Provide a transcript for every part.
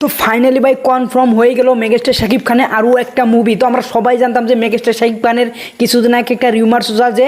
তো ফাইনালি ভাই কনফার্ম হয়ে গেল মেগাস্টার শাকিব খানের আরও একটা মুভি তো আমরা সবাই জানতাম যে মেগাস্টার শাকিব খানের কিছুদিন আগে একটা রিউমার্স যা যে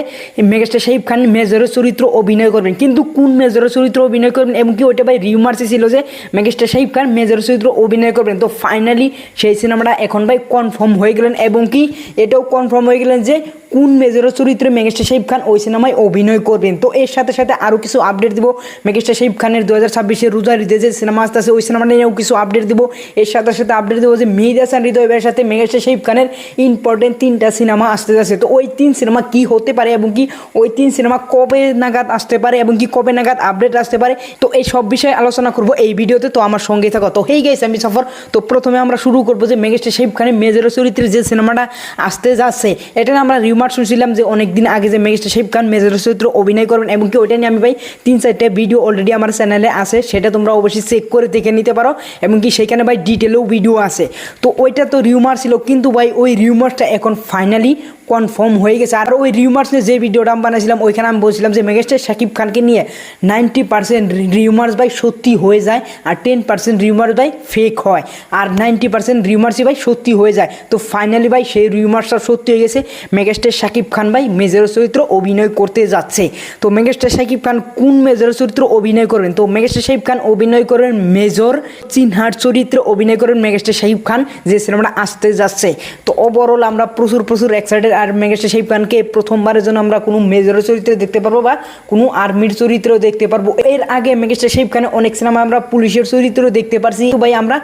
মেগাস্টার শাকিব খান মেজরের চরিত্র অভিনয় করবেন। কিন্তু কোন মেজরের চরিত্র অভিনয় করবেন এবং কি ওইটা ভাই রিউমার্সই ছিল যে মেগাস্টার শাকিব খান মেজরের চরিত্র অভিনয় করবেন। তো ফাইনালি সেই সিনেমাটা এখন ভাই কনফার্ম হয়ে গেলেন এবং কি এটাও কনফার্ম হয়ে গেলেন যে কোন মেজরের চরিত্রে মেগাস্টার শাকিব খান ওই সিনেমায় অভিনয় করবেন? তো এর সাথে সাথে আরও কিছু আপডেট দিব। মেগাস্টার শাকিব খানের দু হাজার ছাব্বিশে রোজা হৃদয় যে সিনেমা আসতেছে, ওই সিনেমা নিয়েও কিছু আপডেট দিব। এর সাথে সাথে আপডেট দেবো যে মেহিদ হাসান হৃদয়ের সাথে মেগাস্টার শাকিব খানের ইম্পর্টেন্ট তিনটা সিনেমা আসতে যাচ্ছে। তো ওই তিন সিনেমা কি হতে পারে এবং কি ওই তিন সিনেমা কবে নাগাদ আসতে পারে এবং কি কবে নাগাদ আপডেট আসতে পারে? তো এই সব বিষয়ে আলোচনা করব এই ভিডিওতে। তো আমার সঙ্গে থাকো। তো হেই গেছে আমি সফর। তো প্রথমে আমরা শুরু করব যে মেগাস্টার শাকিব খানের মেজর চরিত্রের যে সিনেমাটা আসতে যাচ্ছে, এটা আমরা রিউমার শুনছিলাম যে অনেকদিন আগে যে মেঘেশটা শেফ খান মেজর চরিত্র অভিনয় করবেন, এবং কি ওইটা নিয়ে আমি ভাই তিন চারটে ভিডিও অলরেডি আমার চ্যানেলে আছে, সেটা তোমরা অবশ্যই চেক করে দেখে নিতে পারো, এবং কি সেখানে ভাই ডিটেলেও ভিডিও আছে। তো ওইটা তো রিউমার ছিল, কিন্তু ভাই ওই রিউমারটা এখন ফাইনালি কনফার্ম হয়ে গেছে। আর ওই রিউমার্স নিয়ে যে ভিডিওটা আমি বানাইছিলাম, ওইখানে আমি বলছিলাম যে মেগাস্টার শাকিব খানকে নিয়ে নাইনটি পার্সেন্ট রিউমার্স ভাই সত্যি হয়ে যায় আর টেন পার্সেন্ট রিউমার্স ভাই ফেক হয়। আর নাইনটি পার্সেন্ট রিউমার্সই ভাই সত্যি হয়ে যায়। তো ফাইনালি ভাই সেই রিউমার্সটা সত্যি হয়ে গেছে। মেগাস্টার শাকিব খান ভাই মেজর চরিত্র অভিনয় করতে যাচ্ছে। তো মেগাস্টার শাকিব খান কোন মেজর চরিত্র অভিনয় করবেন? তো মেগাস্টার শাকিব খান অভিনয় করবেন মেজর চিনহার চরিত্রে অভিনয় করেন মেগাস্টার শাকিব খান, যে সিনেমাটা আসতে যাচ্ছে। তো ওভারঅল আমরা প্রচুর প্রচুর এক্সাইটেড আর মেগাস্টার শাকিব খানকে প্রথমবারের জন্য আমরা কোনো মেজর চরিত্রে দেখতে পারব বা কোনো আর্মির চরিত্রেও দেখতে পারব। এর আগে মেগাস্টার শাকিব খানে অনেক সিনেমা আমরা পুলিশের চরিত্রেও দেখতে পারছি। ভাই আমরা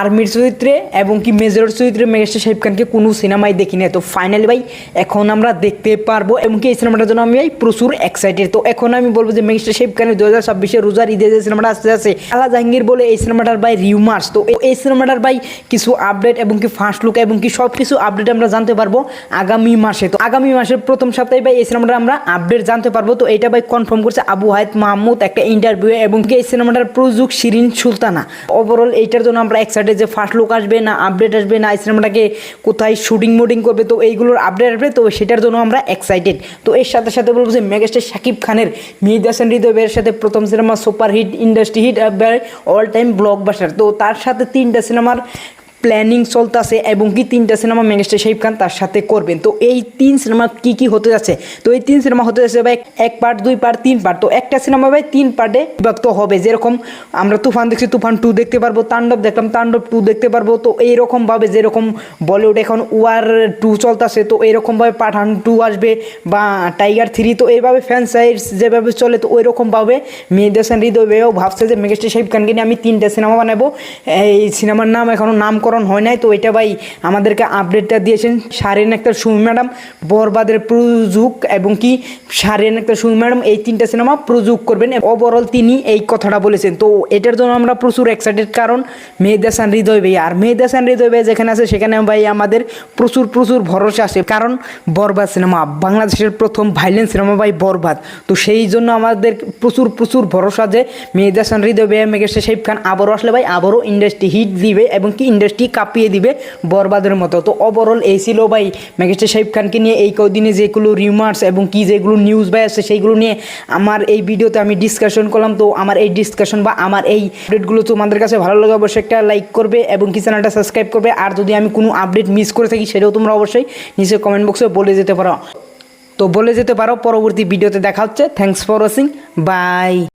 আর্মির চরিত্রে এবং কি মেজর চরিত্রে মেগাস্টার শাকিব খানকে কোনো সিনেমায় দেখি না তো ফাইনালি ভাই, এখন আমরা দেখতে পারব এবং কি এই সিনেমাটার জন্য আমি প্রচুর এক্সাইটেড তো এখন আমি বলব যে মেগাস্টার শাকিব খানের দু হাজার ছাব্বিশে রোজার ঈদে যে সিনেমাটা আসতে যাচ্ছে আলা জাহাঙ্গীর বলে এই সিনেমাটার ভাই রিউমার্স তো এই সিনেমাটার ভাই কিছু আপডেট এবং কি ফার্স্ট লুক এবং কি সব কিছু আপডেট আমরা জানতে পারব। আগামী মাসে, তো আগামী মাসের প্রথম সপ্তাহে ভাই, এই সিনেমাটা আমরা আপডেট জানতে পারব। তো এটা ভাই কনফার্ম করছে আবু হায়ত মাহমুদ একটা ইন্টারভিউ এবং এই সিনেমাটার প্রযোগ শিরিন সুলতানা। ওভারঅল এইটার জন্য আমরা এক্সাইটেড যে ফার্স্ট লুক আসবে না আপডেট আসবে না, এই সিনেমাটাকে কোথায় শুটিং মুটিং করবে, তো এইগুলোর আপডেট আসবে, তো সেটার জন্য আমরা এক্সাইটেড তো এর সাথে সাথে বলব যে মেগাস্টার শাকিব খানের মিহিদ হাসান হৃদয়ের সাথে প্রথম cinema super hit industry hit all time blockbuster তো তার সাথে তিনটা সিনেমার প্ল্যানিং চলতেছে এবং কি তিনটা সিনেমা মেগাস্টার শাহিব খান তার সাথে করবেন। তো এই তিন সিনেমা কি কি হতে যাচ্ছে? তো এই তিন সিনেমা হতে যাচ্ছে ভাই, এক পার্ট দুই পার্ট তিন পার্ট তো একটা সিনেমা ভাই তিন পার্টে বিভক্ত হবে। যেরকম আমরা তুফান দেখছি, তুফান টু দেখতে পারব, তাণ্ডব দেখলাম, তাণ্ডব টু দেখতে পারব। তো এইরকমভাবে যেরকম বলিউড এখন ওয়ার টু চলতেছে, তো এইরকমভাবে পাঠান টু আসবে বা টাইগার থ্রি তো এইভাবে ফ্যান সাইজ যেভাবে চলে, তো ওই রকমভাবে মেহেদ হাসান হৃদয়েও ভাবছে যে মেগাস্টার শাহিব খানকে নিয়ে আমি তিনটা সিনেমা বানাবো। এই সিনেমার নাম এখনও নামকরণ হয় নাই, তো এটা ভাই আমাদেরকে আপডেটটা দিয়েছেন। সারেন একটা সুমি ম্যাডাম, বরবাদের প্রযোগ এবং কি, সারেন একটা সুমি ম্যাডাম, এই তিনটা সিনেমা প্রযোগ করবেন। ওভারঅল তিনি এই কথাটা বলেছেন। তো এটার জন্য আমরা প্রচুর এক্সাইটেড কারণ মেহেদ হাসান হৃদয় ভাই। আর মেহেদ হাসান হৃদয় ভাই যেখানে আছে, সেখানে ভাই আমাদের প্রচুর প্রচুর ভরসা আছে। কারণ বরবাদ সিনেমা বাংলাদেশের প্রথম ভাইলেন্স সিনেমা ভাই বরবাদ। তো সেই জন্য আমাদের প্রচুর প্রচুর ভরসা যে মেহেদ হাসান হৃদয় ভাই মেঘেশ্বর শাহিব খান আবারও আসলে ভাই, আবারও ইন্ডাস্ট্রি হিট দিবে এবং কি ইন্ডাস্ট্রি কাঁপিয়ে দিবে? বরবাদের মতো। তো ওভারঅল এই ছিল ভাই মেঘেশ্বর শাহিব খানকে নিয়ে এই কদিনে যেগুলো রিউমার্স এবং কি যেগুলো নিউজ ভাই আছে সেইগুলো নিয়ে আমার এই ভিডিওতে আমি ডিসকাশন করলাম। তো আমার এই ডিসকাশন বা আমার এই আপডেটগুলো তোমাদের কাছে ভালো লাগে অবশ্যই একটা লাইক করবে এবং কি চ্যানেলটা সাবস্ক্রাইব করবে। আর যদি আমি কোনো আপডেট মিস করে থাকি সেটাও তোমরা অবশ্যই নিচে কমেন্ট বক্সে বলে যেতে পারো। তো বলে যেতে পারো, পরবর্তী ভিডিওতে দেখা হচ্ছে। Thanks for watching by